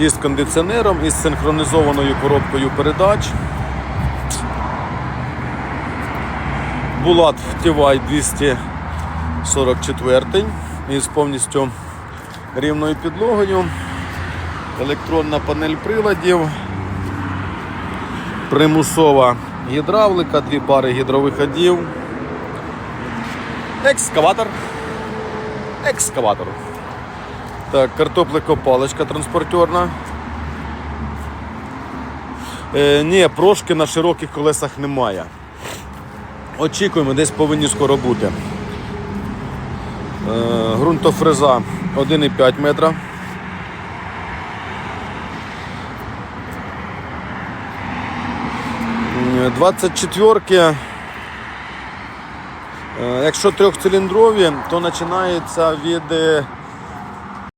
із кондиціонером, із синхронізованою коробкою передач. Булат TY 244 із повністю рівною підлогою. Електронна панель приладів, примусова гідравлика, дві пари гідровиходів. Екскаватор. Екскаватор. Так, картоплекопалочка транспортерна. Е, ні, прошки на широких колесах немає. Очікуємо, десь повинні скоро бути. Е, ґрунтофреза 1,5 метра. М, 24-ки. Е, Якщо трьохциліндрові, то починається від е,